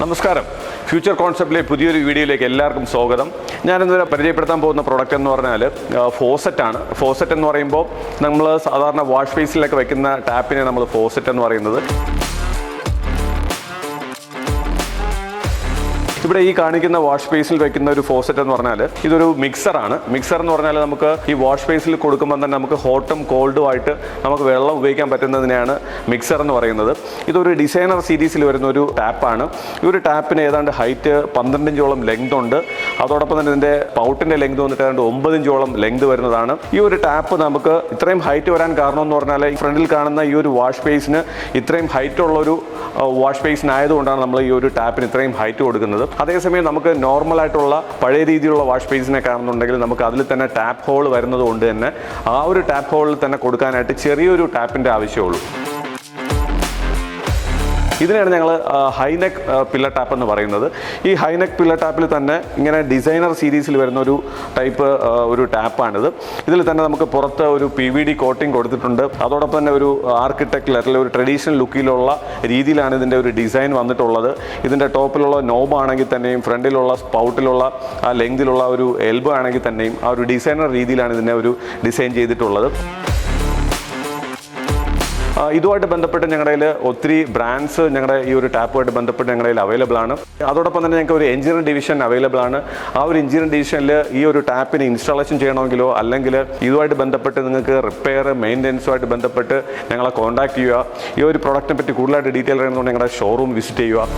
നമസ്കാരം. ഫ്യൂച്ചർ കോൺസെപ്റ്റിലെ പുതിയൊരു വീഡിയോയിലേക്ക് എല്ലാവർക്കും സ്വാഗതം. ഞാനിന്നിവിടെ പരിചയപ്പെടുത്താൻ പോകുന്ന പ്രോഡക്റ്റ് എന്ന് പറഞ്ഞാൽ ഫോസറ്റ് ആണ്. ഫോസറ്റ് എന്ന് പറയുമ്പോൾ നമ്മൾ സാധാരണ വാഷ് ബേസിലൊക്കെ വെക്കുന്ന ടാപ്പിനെ നമ്മൾ ഫോസറ്റ് എന്ന് പറയുന്നത്. ഇവിടെ ഈ കാണിക്കുന്ന വാഷ് ബേസിൽ വെക്കുന്ന ഒരു ഫോസറ്റ് എന്ന് പറഞ്ഞാൽ ഇതൊരു മിക്സർ ആണ്. മിക്സർ എന്ന് പറഞ്ഞാൽ നമുക്ക് ഈ വാഷ് ബേസിൽ കൊടുക്കുമ്പോൾ തന്നെ നമുക്ക് ഹോട്ടും കോൾഡും ആയിട്ട് നമുക്ക് വെള്ളം ഉപയോഗിക്കാൻ പറ്റുന്നതിനെയാണ് മിക്സർ എന്ന് പറയുന്നത്. ഇതൊരു ഡിസൈനർ സീരീസിൽ വരുന്ന ഒരു ടാപ്പാണ് ഈ ഒരു ടാപ്പിന് ഏതാണ്ട് ഹൈറ്റ് പന്ത്രണ്ട് ഇഞ്ചോളം ലെങ്ത് ഉണ്ട്. അതോടൊപ്പം തന്നെ ഇതിന്റെ പൗട്ടിന്റെ ലെങ്ത് വന്നിട്ട് ഏതാണ്ട് ഒമ്പത് ഇഞ്ചോളം ലെങ്ത് വരുന്നതാണ്. ഈ ഒരു ടാപ്പ് നമുക്ക് ഇത്രയും ഹൈറ്റ് വരാൻ കാരണം എന്ന് പറഞ്ഞാൽ ഈ ഫ്രണ്ടിൽ കാണുന്ന ഈ ഒരു വാഷ് ബേസിന് ഇത്രയും ഹൈറ്റ് ഉള്ള ഒരു വാഷ് ബേസിനായതുകൊണ്ടാണ് നമ്മൾ ഈ ഒരു ടാപ്പിന് ഇത്രയും ഹൈറ്റ് കൊടുക്കുന്നത്. അതേസമയം നമുക്ക് നോർമൽ ആയിട്ടുള്ള പഴയ രീതിയിലുള്ള വാഷ് ബേസിനെ കാണുന്നുണ്ടെങ്കിൽ നമുക്ക് അതിൽ തന്നെ ടാപ്പ് ഹോൾ വരുന്നത് കൊണ്ട് തന്നെ ആ ഒരു ടാപ്പ് ഹോളിൽ തന്നെ കൊടുക്കാനായിട്ട് ചെറിയൊരു ടാപ്പിന്റെ ആവശ്യമുള്ളൂ. ഇതിനാണ് ഞങ്ങൾ ഹൈനെക്ക് പില്ലർ ടാപ്പ് എന്ന് പറയുന്നത്. ഈ ഹൈനെക്ക് പില്ലർ ടാപ്പിൽ തന്നെ ഇങ്ങനെ ഡിസൈനർ സീരീസിൽ വരുന്ന ഒരു ടൈപ്പ് ഒരു ടാപ്പാണിത് ഇതിൽ തന്നെ നമുക്ക് പുറത്ത് ഒരു പി വി ഡി കോട്ടിംഗ് കൊടുത്തിട്ടുണ്ട്. അതോടൊപ്പം തന്നെ ഒരു ആർക്കിടെക്റ്റിൽ അല്ലെങ്കിൽ ഒരു ട്രഡീഷണൽ ലുക്കിലുള്ള രീതിയിലാണ് ഇതിന്റെ ഒരു ഡിസൈൻ വന്നിട്ടുള്ളത്. ഇതിന്റെ ടോപ്പിലുള്ള നോബ് ആണെങ്കിൽ തന്നെയും ഫ്രണ്ടിലുള്ള സ്പൗട്ടിലുള്ള ആ ലെങ്തിലുള്ള ഒരു എൽബോ ആണെങ്കിൽ തന്നെയും ആ ഒരു ഡിസൈനർ രീതിയിലാണ് ഇതിനെ ഒരു ഡിസൈൻ ചെയ്തിട്ടുള്ളത്. ഇതുമായിട്ട് ബന്ധപ്പെട്ട് ഞങ്ങളുടെ കയ്യിൽ ഒത്തിരി ബ്രാൻഡ്സ് ഞങ്ങളുടെ ഈ ഒരു ടാപ്പുമായിട്ട് ബന്ധപ്പെട്ട് ഞങ്ങളുടെ കയ്യിൽ അവൈലബിൾ ആണ്. അതോടൊപ്പം തന്നെ ഞങ്ങൾക്ക് ഒരു എഞ്ചിനീയറിംഗ് ഡിവിഷൻ അവൈലബിൾ ആണ്. ആ ഒരു എഞ്ചിനീയറിംഗ് ഡിവിഷനിൽ ഈ ഒരു ടാപ്പിന് ഇൻസ്റ്റാളേഷൻ ചെയ്യണമെങ്കിലോ അല്ലെങ്കിൽ ഇതുമായിട്ട് ബന്ധപ്പെട്ട് നിങ്ങൾക്ക് റിപ്പയർ മെയിന്റെനൻസുമായിട്ട് ബന്ധപ്പെട്ട് ഞങ്ങളെ കോൺടാക്ട് ചെയ്യുക. ഈ ഒരു പ്രോഡക്റ്റിനെ പറ്റി കൂടുതലായിട്ട് ഡീറ്റെയിൽ അറിയണമെന്നുണ്ടെങ്കിൽ ഞങ്ങളുടെ ഷോറൂം വിസിറ്റ് ചെയ്യുക.